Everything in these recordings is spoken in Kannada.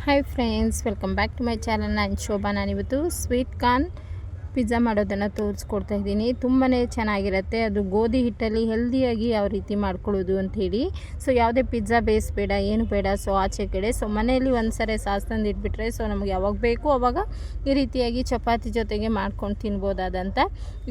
Hi friends welcome back to my channel ನಾನು ಶೋಭಾ ನಾನಿವತ್ತು ಸ್ವೀಟ್ ಕಾರ್ನ್ ಪಿಜ್ಜಾ ಮಾಡೋದನ್ನು ತೋರಿಸ್ಕೊಡ್ತಾ ಇದ್ದೀನಿ. ತುಂಬಾ ಚೆನ್ನಾಗಿರುತ್ತೆ. ಅದು ಗೋಧಿ ಹಿಟ್ಟಲ್ಲಿ ಹೆಲ್ದಿಯಾಗಿ ಯಾವ ರೀತಿ ಮಾಡ್ಕೊಳ್ಳೋದು ಅಂಥೇಳಿ ಸೊ ಯಾವುದೇ ಪಿಜ್ಜಾ ಬೇಸ್ ಬೇಡ, ಏನು ಬೇಡ. ಸೊ ಆಚೆ ಕಡೆ. ಸೊ ಮನೆಯಲ್ಲಿ ಒಂದು ಸರಿ ಸಾಸ್ ತಂದು ಇಟ್ಬಿಟ್ರೆ ಸೊ ನಮಗೆ ಯಾವಾಗ ಬೇಕು, ಅವಾಗ ಈ ರೀತಿಯಾಗಿ ಚಪಾತಿ ಜೊತೆಗೆ ಮಾಡ್ಕೊಂಡು ತಿನ್ಬೋದಾದಂಥ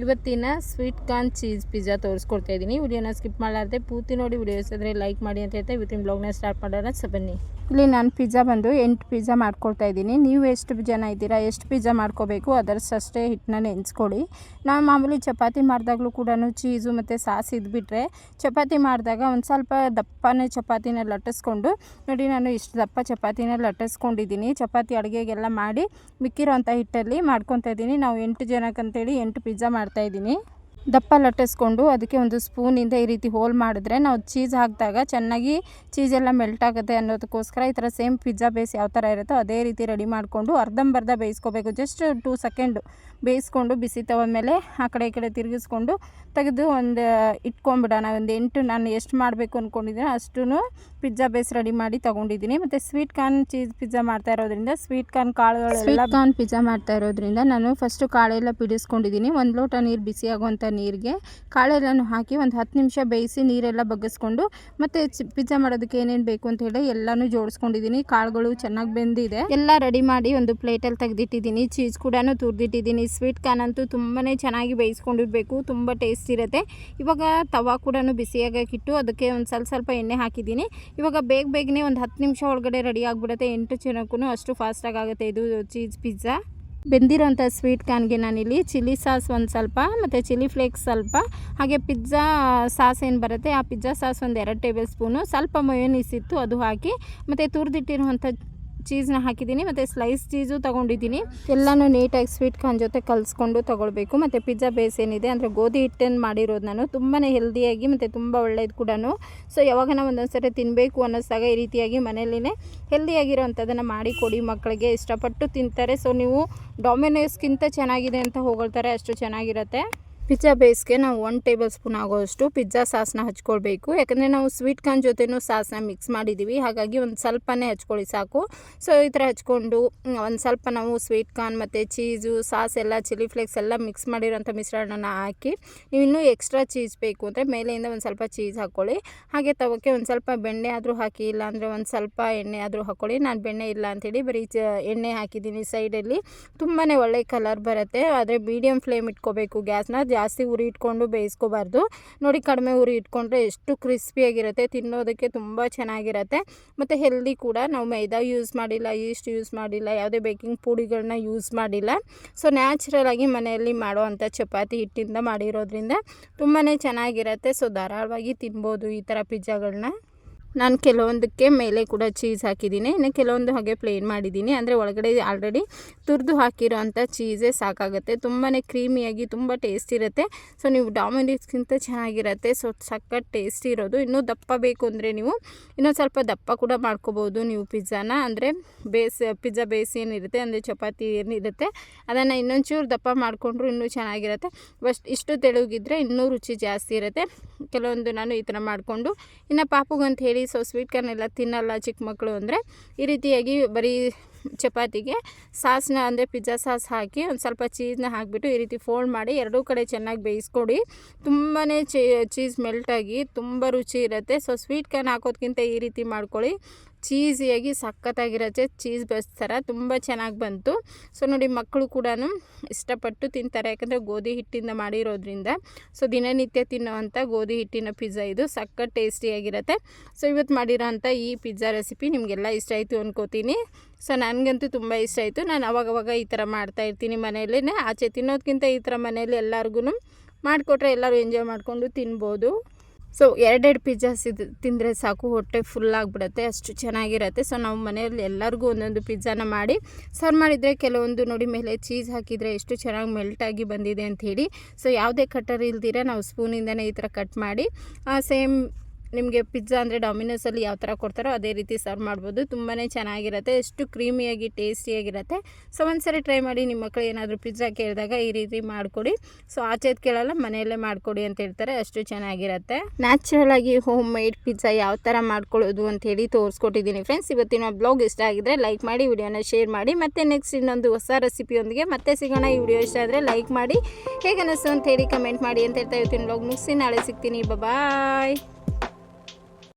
ಇವತ್ತಿನ ಸ್ವೀಟ್ ಕಾರ್ನ್ ಚೀಸ್ ಪಿಜ್ಜಾ ತೋರಿಸ್ಕೊಡ್ತಾ ಇದ್ದೀನಿ. ವಿಡಿಯೋನ ಸ್ಕಿಪ್ ಮಾಡಲಾರ್ದೆ ಪೂರ್ತಿ ನೋಡಿ. ವಿಡಿಯೋಸ್ ಅಂದರೆ ಲೈಕ್ ಮಾಡಿ ಅಂತ ಹೇಳ್ತಾ, ಇವತ್ತಿನ ಬ್ಲಾಗ್ನ ಸ್ಟಾರ್ಟ್ ಮಾಡೋಣ. ಸೊ ಬನ್ನಿ. ಇಲ್ಲಿ ನಾನು ಪಿಜ್ಜಾ ಬಂದು ಎಂಟು ಪಿಜ್ಜಾ ಮಾಡ್ಕೊಳ್ತಾ ಇದ್ದೀನಿ. ನೀವು ಎಷ್ಟು ಜನ ಇದ್ದೀರಾ, ಎಷ್ಟು ಪಿಜ್ಜಾ ಮಾಡ್ಕೋಬೇಕು ಅದರಷ್ಟೇ ಹಿಟ್ಟನ್ನ ನೆನೆಸ್ಕೊಳ್ಳಿ. ನಾವು ಮಾಮೂಲಿ ಚಪಾತಿ ಮಾಡಿದಾಗಲೂ ಕೂಡ ಚೀಸು ಮತ್ತು ಸಾಸ್ ಇದ್ಬಿಟ್ರೆ ಚಪಾತಿ ಮಾಡಿದಾಗ ಒಂದು ಸ್ವಲ್ಪ ದಪ್ಪನೇ ಚಪಾತಿನ ಲಟ್ಟಿಸ್ಕೊಂಡು, ನೋಡಿ ನಾನು ಇಷ್ಟು ದಪ್ಪ ಚಪಾತಿನ ಲಟ್ಟಿಸ್ಕೊಂಡಿದ್ದೀನಿ. ಚಪಾತಿ ಅಡುಗೆಗೆಲ್ಲ ಮಾಡಿ ಮಿಕ್ಕಿರೋಂಥ ಹಿಟ್ಟಲ್ಲಿ ಮಾಡ್ಕೊತಾ ಇದ್ದೀನಿ. ನಾವು ಎಂಟು ಜನಕ್ಕಂತೇಳಿ ಎಂಟು ಪಿಜ್ಜಾ ಮಾಡ್ತಾಯಿದ್ದೀನಿ ದಪ್ಪ ಲಟ್ಟಿಸ್ಕೊಂಡು ಅದಕ್ಕೆ ಒಂದು ಸ್ಪೂನಿಂದ ಈ ರೀತಿ ಹೋಲ್ ಮಾಡಿದ್ರೆ ನಾವು ಚೀಸ್ ಹಾಕಿದಾಗ ಚೆನ್ನಾಗಿ ಚೀಸೆಲ್ಲ ಮೆಲ್ಟ್ ಆಗುತ್ತೆ ಅನ್ನೋದಕ್ಕೋಸ್ಕರ ಈ ಥರ ಸೇಮ್ ಪಿಜ್ಜಾ ಬೇಸ್ ಯಾವ ಥರ ಇರುತ್ತೋ ಅದೇ ರೀತಿ ರೆಡಿ ಮಾಡಿಕೊಂಡು ಅರ್ಧಂಬರ್ಧ ಬೇಯಿಸ್ಕೋಬೇಕು. ಜಸ್ಟ್ ಟೂ ಸೆಕೆಂಡು ಬೇಯಿಸ್ಕೊಂಡು ಬಿಸಿ ತವ ಮೇಲೆ ಆ ಕಡೆ ಈ ಕಡೆ ತಿರುಗಿಸ್ಕೊಂಡು ತೆಗೆದು ಒಂದು ಇಟ್ಕೊಂಬಿಡೋಣ ಒಂದು ಎಂಟು ನಾನು ಎಷ್ಟು ಮಾಡಬೇಕು ಅಂದ್ಕೊಂಡಿದ್ದೀನಿ ಅಷ್ಟೂ ಪಿಜ್ಜಾ ಬೇಸ್ ರೆಡಿ ಮಾಡಿ ತೊಗೊಂಡಿದ್ದೀನಿ. ಮತ್ತು ಸ್ವೀಟ್ ಕಾರ್ನ್ ಚೀಸ್ ಪಿಜ್ಜಾ ಮಾಡ್ತಾ ಇರೋದ್ರಿಂದ ಸ್ವೀಟ್ ಕಾರ್ನ್ ಕಾಳುಗಳು ಸ್ವೀಟ್ ಕಾರ್ನ್ ಪಿಜ್ಜಾ ಮಾಡ್ತಾ ಇರೋದ್ರಿಂದ ನಾನು ಫಸ್ಟು ಕಾಳೆಲ್ಲ ಪಿಡಿಸ್ಕೊಂಡಿದ್ದೀನಿ. ಒಂದು ಲೋಟ ನೀರು ಬಿಸಿ ಆಗುವಂಥ ನೀರಿಗೆ, ಕಾಳೆಲ್ಲನೂ ಹಾಕಿ ಒಂದು ಹತ್ತು ನಿಮಿಷ ಬೇಯಿಸಿ ನೀರೆಲ್ಲ ಬಗ್ಗಿಸ್ಕೊಂಡು ಮತ್ತು ಪಿಜ್ಜಾ ಮಾಡೋದಕ್ಕೆ ಏನೇನು ಬೇಕು ಅಂತ ಹೇಳಿ ಎಲ್ಲನೂ ಜೋಡಿಸ್ಕೊಂಡಿದ್ದೀನಿ ಕಾಳುಗಳು ಚೆನ್ನಾಗಿ ಬೆಂದಿದೆ. ಎಲ್ಲ ರೆಡಿ ಮಾಡಿ ಒಂದು ಪ್ಲೇಟಲ್ಲಿ ತೆಗೆದಿಟ್ಟಿದ್ದೀನಿ ಚೀಸ್ ಕೂಡ ತುರಿದಿಟ್ಟಿದ್ದೀನಿ ಸ್ವೀಟ್ ಕಾರ್ನ್ ಅಂತೂ ತುಂಬಾ ಚೆನ್ನಾಗಿ ಬೇಯಿಸ್ಕೊಂಡಿರಬೇಕು. ತುಂಬ ಟೇಸ್ಟ್ ಇರುತ್ತೆ. ಇವಾಗ ತವಾ ಕೂಡ ಬಿಸಿಯಾಗಿಟ್ಟು ಅದಕ್ಕೆ ಒಂದು ಸ್ವಲ್ಪ ಸ್ವಲ್ಪ ಎಣ್ಣೆ ಹಾಕಿದ್ದೀನಿ ಇವಾಗ ಬೇಗ ಬೇಗನೆ ಒಂದು ಹತ್ತು ನಿಮಿಷ ಒಳಗಡೆ ರೆಡಿ ಆಗಿಬಿಡುತ್ತೆ. ಎಂಟು ಜನಕ್ಕೂ ಅಷ್ಟು ಫಾಸ್ಟಾಗಿ ಆಗುತ್ತೆ ಇದು ಚೀಸ್ ಪಿಜ್ಜಾ. ಬೆಂದಿರೋಂಥ ಸ್ವೀಟ್ ಕಾರ್ನ್ಗೆ ನಾನಿಲ್ಲಿ ಚಿಲ್ಲಿ ಸಾಸ್ ಒಂದು ಸ್ವಲ್ಪ, ಮತ್ತು ಚಿಲ್ಲಿ ಫ್ಲೇಕ್ಸ್ ಸ್ವಲ್ಪ, ಹಾಗೆ ಪಿಜ್ಜಾ ಸಾಸ್ ಏನು ಬರುತ್ತೆ, ಆ ಪಿಜ್ಜಾ ಸಾಸ್ ಒಂದು ಎರಡು ಟೇಬಲ್ ಸ್ಪೂನು ಸ್ವಲ್ಪ ಮಯೋನೀಸ್ ಇತ್ತು ಅದು ಹಾಕಿ, ಮತ್ತು ತುರಿದಿಟ್ಟಿರುವಂಥ ಚೀಸ್ನ ಹಾಕಿದ್ದೀನಿ ಮತ್ತು ಸ್ಲೈಸ್ ಚೀಸು ತೊಗೊಂಡಿದ್ದೀನಿ. ಎಲ್ಲನೂ ನೀಟಾಗಿ ಸ್ವೀಟ್ ಕಾನ್ ಜೊತೆ ಕಲಿಸ್ಕೊಂಡು ತೊಗೊಳ್ಬೇಕು. ಮತ್ತು ಪಿಜ್ಜಾ ಬೇಸ್ ಏನಿದೆ, ಅಂದರೆ ಗೋಧಿ ಹಿಟ್ಟನ್ನು ಮಾಡಿರೋದು ನಾನು. ತುಂಬಾ ಹೆಲ್ದಿಯಾಗಿ ಮತ್ತು ತುಂಬ ಒಳ್ಳೆಯದು ಕೂಡ ಸೊ ಯಾವಾಗ ನಾವು ಒಂದೊಂದು ಸರಿ ತಿನ್ನಬೇಕು ಅನ್ನಿಸ್ದಾಗ ಈ ರೀತಿಯಾಗಿ ಮನೆಯಲ್ಲಿನೇ ಹೆಲ್ದಿಯಾಗಿರೋ ಅಂಥದ್ದನ್ನು ಮಾಡಿ ಮಕ್ಕಳಿಗೆ ಇಷ್ಟಪಟ್ಟು ತಿಂತಾರೆ. ಸೊ ನೀವು ಡೊಮಿನೋಸ್ಗಿಂತ ಚೆನ್ನಾಗಿದೆ ಅಂತ ಹೋಗಳ್ತಾರೆ, ಅಷ್ಟು ಚೆನ್ನಾಗಿರುತ್ತೆ. ಪಿಜ್ಜಾ ಬೇಸ್ಗೆ ನಾವು ಒನ್ ಟೇಬಲ್ ಸ್ಪೂನ್ ಆಗೋಷ್ಟು ಪಿಜ್ಜಾ ಸಾಸ್ನ ಹಚ್ಕೊಳ್ಬೇಕು. ಯಾಕಂದರೆ ನಾವು ಸ್ವೀಟ್ ಕಾರ್ನ್ ಜೊತೆನೂ ಸಾಸ್ನ ಮಿಕ್ಸ್ ಮಾಡಿದ್ದೀವಿ ಹಾಗಾಗಿ ಒಂದು ಸ್ವಲ್ಪನೇ ಹಚ್ಕೊಳ್ಳಿ ಸಾಕು. ಸೊ ಈ ಥರ ಹಚ್ಕೊಂಡು ಒಂದು ಸ್ವಲ್ಪ ನಾವು ಸ್ವೀಟ್ ಕಾರ್ನ್ ಮತ್ತು ಚೀಸು ಸಾಸ್ ಎಲ್ಲ ಚಿಲ್ಲಿ ಫ್ಲೇಕ್ಸ್ ಎಲ್ಲ ಮಿಕ್ಸ್ ಮಾಡಿರೋಂಥ ಮಿಶ್ರಣನ ಹಾಕಿ, ನೀವು ಇನ್ನೂ ಎಕ್ಸ್ಟ್ರಾ ಚೀಸ್ ಬೇಕು ಅಂದರೆ ಮೇಲೆಯಿಂದ ಒಂದು ಸ್ವಲ್ಪ ಚೀಸ್ ಹಾಕ್ಕೊಳ್ಳಿ ಹಾಗೆ ತವಕ್ಕೆ ಒಂದು ಸ್ವಲ್ಪ ಬೆಣ್ಣೆ ಆದರೂ ಹಾಕಿ ಇಲ್ಲ ಅಂದರೆ ಒಂದು ಸ್ವಲ್ಪ ಎಣ್ಣೆ ಆದರೂ ಹಾಕ್ಕೊಳ್ಳಿ ನಾನು ಬೆಣ್ಣೆ ಇಲ್ಲ ಅಂಥೇಳಿ ಬರೀ ಚ, ಎಣ್ಣೆ ಹಾಕಿದ್ದೀನಿ ಸೈಡಲ್ಲಿ ತುಂಬಾ ಒಳ್ಳೆ ಕಲರ್ ಬರುತ್ತೆ. ಆದರೆ ಮೀಡಿಯಮ್ ಫ್ಲೇಮ್ ಇಟ್ಕೋಬೇಕು ಗ್ಯಾಸ್ನ. ಜಾಸ್ತಿ ಉರಿ ಇಟ್ಕೊಂಡು ಬೇಯಿಸ್ಕೋಬಾರ್ದು. ನೋಡಿ ಕಡಿಮೆ ಉರಿ ಇಟ್ಕೊಂಡ್ರೆ ಎಷ್ಟು ಕ್ರಿಸ್ಪಿಯಾಗಿರುತ್ತೆ, ತಿನ್ನೋದಕ್ಕೆ ತುಂಬ ಚೆನ್ನಾಗಿರುತ್ತೆ. ಮತ್ತು ಹೆಲ್ದಿ ಕೂಡ, ನಾವು ಮೈದಾ ಯೂಸ್ ಮಾಡಿಲ್ಲ, ಈಸ್ಟ್ ಯೂಸ್ ಮಾಡಿಲ್ಲ, ಯಾವುದೇ ಬೇಕಿಂಗ್ ಪುಡಿಗಳನ್ನ ಯೂಸ್ ಮಾಡಿಲ್ಲ. ಸೊ ನ್ಯಾಚುರಲಾಗಿ ಮನೆಯಲ್ಲಿ ಮಾಡುವಂಥ ಚಪಾತಿ ಹಿಟ್ಟಿಂದ ಮಾಡಿರೋದ್ರಿಂದ ತುಂಬಾ ಚೆನ್ನಾಗಿರುತ್ತೆ. ಸೊ ಧಾರಾಳವಾಗಿ ತಿನ್ಬೋದು ಈ ಥರ ಪಿಜ್ಜಾಗಳನ್ನ ನಾನು ಕೆಲವೊಂದಕ್ಕೆ ಮೇಲೆ ಕೂಡ ಚೀಸ್ ಹಾಕಿದ್ದೀನಿ. ಇನ್ನು ಕೆಲವೊಂದು ಹಾಗೆ ಪ್ಲೇನ್ ಮಾಡಿದ್ದೀನಿ. ಅಂದರೆ ಒಳಗಡೆ ಆಲ್ರೆಡಿ ತುರಿದು ಹಾಕಿರೋ ಅಂಥ ಚೀಸೇ ಸಾಕಾಗುತ್ತೆ. ತುಂಬಾ ಕ್ರೀಮಿಯಾಗಿ ತುಂಬ ಟೇಸ್ಟ್ ಇರುತ್ತೆ. ಸೊ ನೀವು ಡಾಮಿನಿಕ್ಸ್ಗಿಂತ ಚೆನ್ನಾಗಿರುತ್ತೆ. ಸೊ ಸಖತ್ ಟೇಸ್ಟ್ ಇರೋದು. ಇನ್ನೂ ದಪ್ಪ ಬೇಕು ಅಂದರೆ ನೀವು ಇನ್ನೊಂದು ಸ್ವಲ್ಪ ದಪ್ಪ ಕೂಡ ಮಾಡ್ಕೋಬೋದು ನೀವು ಪಿಜ್ಜಾನ ಅಂದರೆ ಬೇಸ್ ಪಿಜ್ಜಾ ಬೇಸ್ ಏನಿರುತ್ತೆ, ಅಂದರೆ ಚಪಾತಿ ಏನಿರುತ್ತೆ, ಅದನ್ನು ಇನ್ನೊಂಚೂರು ದಪ್ಪ ಮಾಡಿಕೊಂಡ್ರು ಇನ್ನೂ ಚೆನ್ನಾಗಿರುತ್ತೆ. ಫಸ್ಟ್ ಇಷ್ಟು ತೆಳುಗಿದ್ರೆ ಇನ್ನೂ ರುಚಿ ಜಾಸ್ತಿ ಇರುತ್ತೆ. ಕೆಲವೊಂದು ನಾನು ಈ ಥರ ಮಾಡಿಕೊಂಡು, ಇನ್ನು ಪಾಪುಗಂತ ಹೇಳಿ ಸೊ ಸ್ವೀಟ್ ಕಾರ್ನ್ ಎಲ್ಲ ತಿನ್ನಲ್ಲ ಚಿಕ್ಕ ಮಕ್ಕಳು ಅಂದರೆ, ಈ ರೀತಿಯಾಗಿ ಬರೀ ಚಪಾತಿಗೆ ಸಾಸ್ನ ಅಂದರೆ ಪಿಜ್ಜಾ ಸಾಸ್ ಹಾಕಿ ಒಂದು ಸ್ವಲ್ಪ ಚೀಸ್ನ ಹಾಕಿಬಿಟ್ಟು ಈ ರೀತಿ ಫೋಲ್ಡ್ ಮಾಡಿ ಎರಡೂ ಕಡೆ ಚೆನ್ನಾಗಿ ಬೇಯಿಸ್ಕೊಡಿ. ತುಂಬಾ ಚೀಸ್ ಮೆಲ್ಟಾಗಿ ತುಂಬ ರುಚಿ ಇರುತ್ತೆ. ಸೊ ಸ್ವೀಟ್ ಕಾರ್ನ್ ಹಾಕೋದ್ಕಿಂತ ಈ ರೀತಿ ಮಾಡ್ಕೊಳ್ಳಿ. ಚೀಸಿಯಾಗಿ ಸಖತ್ತಾಗಿರುತ್ತೆ. ಚೀಸ್ ಬಸ್ ಥರ. ತುಂಬ ಚೆನ್ನಾಗಿ ಬಂತು. ಸೊ, ನೋಡಿ, ಮಕ್ಕಳು ಕೂಡ ಇಷ್ಟಪಟ್ಟು ತಿಂತಾರೆ. ಯಾಕಂದರೆ ಗೋಧಿ ಹಿಟ್ಟಿಂದ ಮಾಡಿರೋದ್ರಿಂದ. ಸೊ, ದಿನನಿತ್ಯ ತಿನ್ನೋವಂಥ ಗೋಧಿ ಹಿಟ್ಟಿನ ಪಿಜ್ಜಾ ಇದು. ಸಖತ್ ಟೇಸ್ಟಿಯಾಗಿರುತ್ತೆ. ಸೊ ಇವತ್ತು ಮಾಡಿರೋ ಅಂಥ ಈ ಪಿಜ್ಜಾ ರೆಸಿಪಿ ನಿಮಗೆಲ್ಲ ಇಷ್ಟ ಆಯಿತು ಅಂದ್ಕೋತೀನಿ ಸೊ, ನನಗಂತೂ ತುಂಬ ಇಷ್ಟ ಆಯಿತು. ನಾನು ಅವಾಗವಾಗ ಈ ಥರ ಮಾಡ್ತಾಯಿರ್ತೀನಿ ಮನೆಯಲ್ಲೇ ಆಚೆ ತಿನ್ನೋದಕ್ಕಿಂತ ಈ ಥರ ಮನೆಯಲ್ಲಿ ಎಲ್ಲರಿಗೂ ಮಾಡಿಕೊಟ್ರೆ ಎಲ್ಲರೂ ಎಂಜಾಯ್ ಮಾಡಿಕೊಂಡು ತಿನ್ಬೋದು. ಸೊ ಎರಡೆರಡು ಪಿಜ್ಜಾಸ್ ಇದು ತಿಂದರೆ ಸಾಕು, ಹೊಟ್ಟೆ ಫುಲ್ ಆಗಿಬಿಡುತ್ತೆ, ಅಷ್ಟು ಚೆನ್ನಾಗಿರುತ್ತೆ. ಸೊ ನಾವು ಮನೆಯಲ್ಲಿ ಎಲ್ಲರಿಗೂ ಒಂದೊಂದು ಪಿಜ್ಜಾನ ಮಾಡಿ ಸರ್ವ್ ಮಾಡಿದರೆ ಕೆಲವೊಂದು ನೋಡಿ ಮೇಲೆ ಚೀಸ್ ಹಾಕಿದರೆ ಎಷ್ಟು ಚೆನ್ನಾಗಿ ಮೆಲ್ಟಾಗಿ ಬಂದಿದೆ ಅಂತ ಹೇಳಿ ಸೊ ಯಾವುದೇ ಕಟ್ಟರ್ ಇಲ್ದಿರ ನಾವು ಸ್ಪೂನಿಂದನೇ ಈ ಥರ ಕಟ್ ಮಾಡಿ ಸೇಮ್ ನಿಮಗೆ ಪಿಜ್ಜಾ ಅಂದರೆ ಡಾಮಿನೋಸಲ್ಲಿ ಯಾವ ಥರ ಕೊಡ್ತಾರೋ ಅದೇ ರೀತಿ ಸರ್ವ್ ಮಾಡ್ಬೋದು. ತುಂಬಾ ಚೆನ್ನಾಗಿರುತ್ತೆ, ಎಷ್ಟು ಕ್ರೀಮಿಯಾಗಿ ಟೇಸ್ಟಿಯಾಗಿರುತ್ತೆ ಸೊ ಒಂದ್ಸರಿ ಟ್ರೈ ಮಾಡಿ ನಿಮ್ಮ ಮಕ್ಕಳು ಏನಾದರೂ ಪಿಜ್ಜಾ ಕೇಳಿದಾಗ ಈ ರೀತಿ ಮಾಡಿಕೊಡಿ. ಸೊ ಆಚೆದು ಕೇಳಲ್ಲ, ಮನೆಯಲ್ಲೇ ಮಾಡಿಕೊಡಿ ಅಂತ ಹೇಳ್ತಾರೆ, ಅಷ್ಟು ಚೆನ್ನಾಗಿರುತ್ತೆ. ನ್ಯಾಚುರಲ್ ಆಗಿ ಹೋಮ್ ಮೇಡ್ ಪಿಜ್ಜಾ ಯಾವ ಥರ ಮಾಡ್ಕೊಳ್ಳೋದು ಅಂತ ಹೇಳಿ ತೋರಿಸ್ಕೊಟ್ಟಿದ್ದೀನಿ ಫ್ರೆಂಡ್ಸ್ ಇವತ್ತಿನ ಬ್ಲಾಗ್ ಇಷ್ಟ ಆಗಿದ್ರೆ ಲೈಕ್ ಮಾಡಿ, ವಿಡಿಯೋನ ಶೇರ್ ಮಾಡಿ, ಮತ್ತೆ ನೆಕ್ಸ್ಟ್ ಇನ್ನೊಂದು ಹೊಸ ರೆಸಿಪಿಯೊಂದಿಗೆ ಮತ್ತೆ ಸಿಗೋಣ. ಈ ವಿಡಿಯೋ ಇಷ್ಟ ಆದರೆ ಲೈಕ್ ಮಾಡಿ, ಹೇಗೆ ಅಂತ ಹೇಳಿ ಕಮೆಂಟ್ ಮಾಡಿ ಅಂತ ಹೇಳ್ತಾ ಇವತ್ತಿನ ಬ್ಲಾಗ್ ಮುಗಿಸಿ, ನಾಳೆ ಸಿಗ್ತೀನಿ. ಬಾಯ್